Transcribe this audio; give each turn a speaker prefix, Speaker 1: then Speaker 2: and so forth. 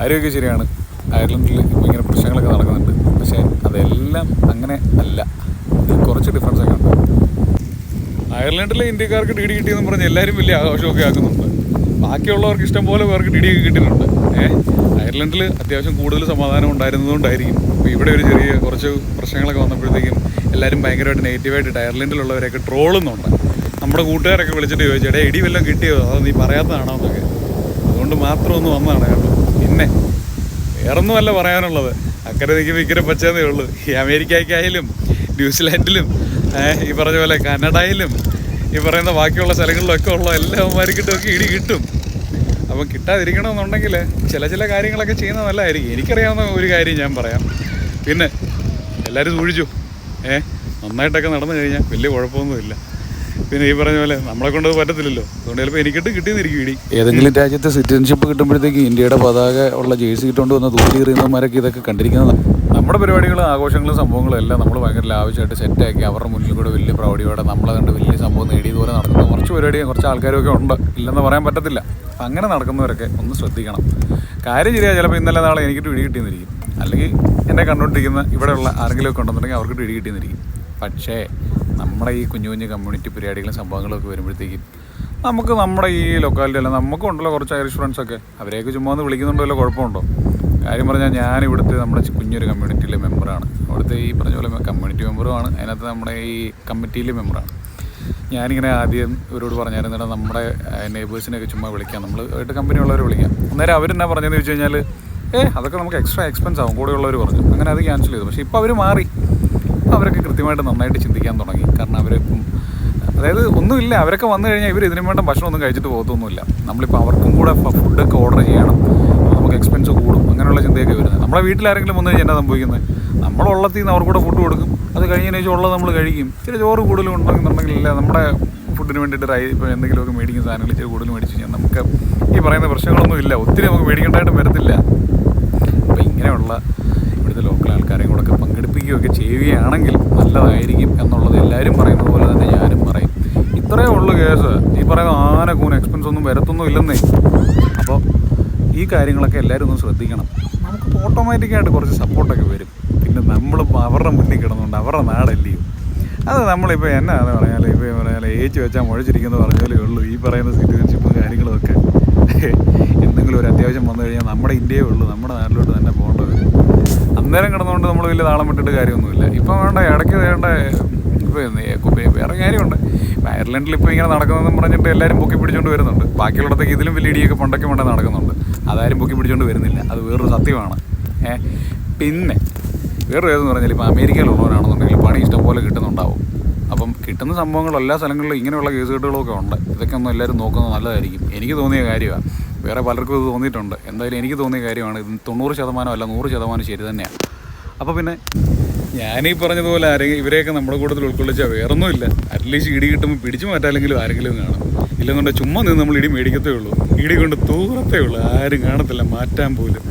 Speaker 1: കാര്യമൊക്കെ ശരിയാണ്. അയർലൻഡിൽ ഇങ്ങനെ പ്രശ്നങ്ങളൊക്കെ നടക്കുന്നുണ്ട്. പക്ഷേ അതെല്ലാം അങ്ങനെ അല്ല. കുറച്ച് ഡിഫറൻസ് ഒക്കെ ഉണ്ട്. അയർലൻഡിലെ ഇന്ത്യക്കാർക്ക് ഡി ഡി കിട്ടിയെന്ന് പറഞ്ഞ് എല്ലാവരും വലിയ ആഘോഷമൊക്കെ ആക്കുന്നുണ്ട്. ബാക്കിയുള്ളവർക്ക് ഇഷ്ടം പോലെ പേർക്ക് ഡി ഡി ഒക്കെ കിട്ടിയിട്ടുണ്ട്. ഏഹ് അയർലൻഡിൽ അത്യാവശ്യം കൂടുതൽ സമാധാനം ഉണ്ടായിരുന്നതുകൊണ്ടായിരിക്കും അപ്പോൾ ഇവിടെ ഒരു ചെറിയ കുറച്ച് പ്രശ്നങ്ങളൊക്കെ വന്നപ്പോഴത്തേക്കും എല്ലാവരും ഭയങ്കരമായിട്ട് നെഗറ്റീവായിട്ട് അയർലൻഡിലുള്ളവരെയൊക്കെ ട്രോളുന്നുണ്ട്. നമ്മുടെ കൂട്ടുകാരൊക്കെ വിളിച്ചിട്ട് ചോദിച്ചു ഇടി വല്ലതും കിട്ടിയോ? അത് നീ പറയാത്തതാണോ? എന്നൊക്കെ. അതുകൊണ്ട് മാത്രം ഒന്ന് വന്നതാണ് കേട്ടോ. പിന്നെ വേറൊന്നുമല്ല പറയാനുള്ളത്. അക്കരെ നിൽക്കുമ്പോൾ ഇക്കരെ പച്ചതേ ഉള്ളൂ. ഈ അമേരിക്കയ്ക്കായാലും ന്യൂസിലാൻഡിലും ഏഹ്, ഈ പറഞ്ഞ പോലെ കനഡയിലും ഈ പറയുന്ന ബാക്കിയുള്ള സ്ഥലങ്ങളിലൊക്കെ ഉള്ള എല്ലാവന്മാർക്കിട്ടും ഒക്കെ ഇടി കിട്ടും. അപ്പം കിട്ടാതിരിക്കണമെന്നുണ്ടെങ്കിൽ ചില ചില കാര്യങ്ങളൊക്കെ ചെയ്യുന്നത് നല്ലതായിരിക്കും. എനിക്കറിയാവുന്ന ഒരു കാര്യം ഞാൻ പറയാം. പിന്നെ എല്ലാവരും സൂക്ഷിച്ചു. ഏ നന്നായിട്ടൊക്കെ നടന്നു കഴിഞ്ഞാൽ വലിയ കുഴപ്പമൊന്നുമില്ല. പിന്നെ ഈ പറഞ്ഞ പോലെ നമ്മളെ കൊണ്ട് പറ്റത്തില്ലല്ലോ. അതുകൊണ്ട് ചിലപ്പോൾ എനിക്കിട്ട് കിട്ടിയെന്നിരിക്കും ഇടി. ഏതെങ്കിലും രാജ്യത്തെ സിറ്റിസൺഷിപ്പ് കിട്ടുമ്പോഴത്തേക്ക് ഇന്ത്യയുടെ പതാക ഉള്ള ജേഴ്സി ഇട്ടുകൊണ്ട് വന്ന ദൂരി എറിയുന്നവന്മാരൊക്കെ ഇതൊക്കെ കണ്ടിരിക്കുന്നതാണ് നമ്മുടെ പരിപാടികളും ആഘോഷങ്ങളും സംഭവങ്ങളും എല്ലാം നമ്മൾ ഭയങ്കര ലാവശ്യമായിട്ട് സെറ്റാക്കി അവരുടെ മുന്നിൽ കൂടെ വലിയ പ്രൗഢിയോടെ നമ്മളെ കണ്ട് വലിയ സംഭവം നേടിയതുപോലെ നടക്കുന്ന കുറച്ച് പരിപാടിയും കുറച്ച് ആൾക്കാരൊക്കെ ഉണ്ട്. ഇല്ലെന്ന് പറയാൻ പറ്റത്തില്ല. അങ്ങനെ നടക്കുന്നവരൊക്കെ ഒന്ന് ശ്രദ്ധിക്കണം. കാര്യം ശരിയാ ചിലപ്പോൾ ഇന്നലെ നാളെ എനിക്കിട്ട് ഇടി കിട്ടിയെന്നിരിക്കും. അല്ലെങ്കിൽ എന്നെ കണ്ടുകൊണ്ടിരിക്കുന്ന ഇവിടെയുള്ള ആരെങ്കിലുമൊക്കെ ഉണ്ടെന്നുണ്ടെങ്കിൽ അവർക്കിട്ട് ഇടി കിട്ടിയെന്നിരിക്കും. പക്ഷേ നമ്മുടെ ഈ കുഞ്ഞു കുഞ്ഞു കമ്മ്യൂണിറ്റി പരിപാടികളും സംഭവങ്ങളൊക്കെ വരുമ്പോഴത്തേക്കും നമുക്ക് നമ്മുടെ ഈ ലൊക്കാലിറ്റി അല്ല നമുക്കും ഉണ്ടല്ലോ കുറച്ച് ഐറിഷ് ഫ്രണ്ട്സൊക്കെ അവരെയൊക്കെ ചുമ്മാ ഒന്ന് വിളിക്കുന്നുണ്ടോ വല്ല കുഴപ്പമുണ്ടോ? കാര്യം പറഞ്ഞാൽ ഞാൻ ഇവിടുത്തെ നമ്മുടെ കുഞ്ഞൊരു കമ്മ്യൂണിറ്റിയിലെ മെമ്പറാണ് അവിടുത്തെ ഈ പറഞ്ഞ പോലെ കമ്മ്യൂണിറ്റി മെമ്പറുമാണ് അതിനകത്ത് നമ്മുടെ ഈ കമ്മിറ്റിയിലെ മെമ്പറാണ് ഞാനിങ്ങനെ ആദ്യം ഇവരോട് പറഞ്ഞായിരുന്നു നമ്മുടെ നെയ്ബേഴ്സിനെയൊക്കെ ചുമ്മാ വിളിക്കാം. നമ്മൾ ആയിട്ട് കമ്പനി ഉള്ളവരെ വിളിക്കാം. അന്നേരം അവരെന്നാ പറഞ്ഞതെന്ന് വെച്ച് കഴിഞ്ഞാൽ ഏ അതൊക്കെ നമുക്ക് എക്സ്ട്രാ എക്സ്പെൻസ് ആവും കൂടെയുള്ളവർ പറഞ്ഞു. അങ്ങനെ അത് ക്യാൻസൽ ചെയ്തു. പക്ഷേ ഇപ്പോൾ അവർ മാറി. അവരൊക്കെ കൃത്യമായിട്ട് നന്നായിട്ട് ചിന്തിക്കാൻ തുടങ്ങി. കാരണം അവരിപ്പം അതായത് ഒന്നുമില്ല അവരൊക്കെ വന്നു കഴിഞ്ഞാൽ ഇവർ ഇതിനു വേണ്ട ഭക്ഷണം ഒന്നും കഴിച്ചിട്ട് പോകത്തൊന്നുമില്ല. നമ്മളിപ്പോൾ അവർക്കും കൂടെ ഫുഡൊക്കെ ഓർഡർ ചെയ്യണം. നമുക്ക് എക്സ്പെൻസ് കൂടും. അങ്ങനെയുള്ള ചിന്തയൊക്കെ വരുന്നത്. നമ്മളെ വീട്ടിലാരെങ്കിലും വന്നു കഴിഞ്ഞാൽ എന്താ സംഭവിക്കുന്നത് നമ്മളുള്ളത്തിൽ നിന്ന് അവർക്ക് കൂടെ ഫുഡ് കൊടുക്കും. അത് കഴിഞ്ഞതിന് ഉള്ളത് നമ്മൾ കഴിക്കും. ഇച്ചിരി ചോറ് കൂടുതലും ഉണ്ടെന്നുണ്ടെങ്കിൽ ഇല്ല നമ്മുടെ ഫുഡിന് വേണ്ടിയിട്ട് റൈ ഇപ്പോൾ എന്തെങ്കിലുമൊക്കെ മേടിക്കുന്ന സാധനങ്ങൾ ഇച്ചിരി കൂടുതൽ മേടിച്ച് കഴിഞ്ഞാൽ നമുക്ക് ഈ പറയുന്ന പ്രശ്നങ്ങളൊന്നും ഇല്ല. ഒത്തിരി നമുക്ക് മേടിക്കേണ്ടതായിട്ടും വരത്തില്ല. അപ്പോൾ ഇങ്ങനെയുള്ള ഇവിടുത്തെ ലോക്കൽ ആൾക്കാരെയും കൂടെ ഒക്കെ പങ്കെടുപ്പിക്കുകയൊക്കെ ചെയ്യുകയാണെങ്കിൽ നല്ലതായിരിക്കും എന്നുള്ളത് എല്ലാവരും പറയുന്നത് പോലെ തന്നെ ഞാനും പറയും. ഇത്രയേ ഉള്ളൂ കേസ്. ഈ പറയുന്ന ആന എക്സ്പെൻസ് ഒന്നും വരത്തൊന്നും ഇല്ലെന്നേ. അപ്പോൾ ഈ കാര്യങ്ങളൊക്കെ എല്ലാവരും ഒന്ന് ശ്രദ്ധിക്കണം. നമുക്ക് ഓട്ടോമാറ്റിക്കായിട്ട് കുറച്ച് സപ്പോർട്ടൊക്കെ വരും. പിന്നെ നമ്മളിപ്പോൾ അവരുടെ മുന്നിൽ കിടന്നുകൊണ്ട് അവരുടെ നാടല്ലയോ അത് നമ്മളിപ്പോൾ എന്നാ അത് പറഞ്ഞാൽ ഇപ്പോൾ പറഞ്ഞാൽ ഏച്ച് വെച്ചാൽ മുഴച്ചിരിക്കുന്നു പറഞ്ഞാലേ ഉള്ളൂ. ഈ പറയുന്ന സിറ്റിസൺഷിപ്പും കാര്യങ്ങളൊക്കെ എന്തെങ്കിലും ഒരു അത്യാവശ്യം വന്നു കഴിഞ്ഞാൽ നമ്മുടെ ഇന്ത്യയേ ഉള്ളൂ. നമ്മുടെ നാട്ടിലോട്ട് അന്നേരം കിടന്നുകൊണ്ട് നമ്മൾ വലിയ താളം വിട്ടിട്ട് കാര്യമൊന്നുമില്ല. ഇപ്പം വേണ്ട ഇടയ്ക്ക് വേണ്ട ഇപ്പോൾ വേറെ കാര്യമുണ്ട്. അയർലൻഡിൽ ഇപ്പോൾ ഇങ്ങനെ നടക്കുന്നതെന്ന് പറഞ്ഞിട്ട് എല്ലാവരും പൊക്കി പിടിച്ചുകൊണ്ട് വരുന്നുണ്ട്. ബാക്കിയുള്ളിടത്തേക്ക് ഇതിലും വലിയ ഇടിയൊക്കെ പണ്ടൊക്കെ വേണ്ട നടക്കുന്നുണ്ട്. അതാരും പൊക്കി പിടിച്ചുകൊണ്ട് വരുന്നില്ല. അത് വേറൊരു സത്യമാണ്. പിന്നെ വേറൊരു ഏതെന്ന് പറഞ്ഞാൽ ഇപ്പോൾ അമേരിക്കയിലുള്ളവരാണെന്നുണ്ടെങ്കിൽ പണി ഇഷ്ടംപോലെ കിട്ടുന്നുണ്ടാവും. അപ്പം കിട്ടുന്ന സംഭവങ്ങൾ എല്ലാ സ്ഥലങ്ങളിലും ഇങ്ങനെയുള്ള കേസുകെട്ടുകളൊക്കെ ഉണ്ട്. ഇതൊക്കെ ഒന്ന് എല്ലാവരും നോക്കുന്നത് നല്ലതായിരിക്കും. എനിക്ക് തോന്നിയ കാര്യമാണ്. വേറെ പലർക്കും ഇത് തോന്നിയിട്ടുണ്ട്. എന്തായാലും എനിക്ക് തോന്നിയ കാര്യമാണ് ഇത് തൊണ്ണൂറ് ശതമാനം അല്ല നൂറ് ശതമാനം ശരി തന്നെയാണ്. അപ്പോൾ പിന്നെ ഞാനീ പറഞ്ഞതുപോലെ ആരെങ്കിലും ഇവരെയൊക്കെ നമ്മുടെ കൂട്ടത്തിൽ ഉൾക്കൊള്ളിച്ചാൽ വേറൊന്നുമില്ല. അറ്റ്ലീസ്റ്റ് ഇടി കിട്ടുമ്പോൾ പിടിച്ചു മാറ്റാല്ലെങ്കിലും ആരെങ്കിലും കാണും. ഇല്ലെന്നുണ്ടെങ്കിൽ ചുമ്മാ നിന്ന് നമ്മൾ ഇടി മേടിക്കത്തേ ഉള്ളൂ. ഇടി കൊണ്ട് തൂറത്തേ ഉള്ളൂ. ആരും കാണത്തില്ല മാറ്റാൻ പോലും.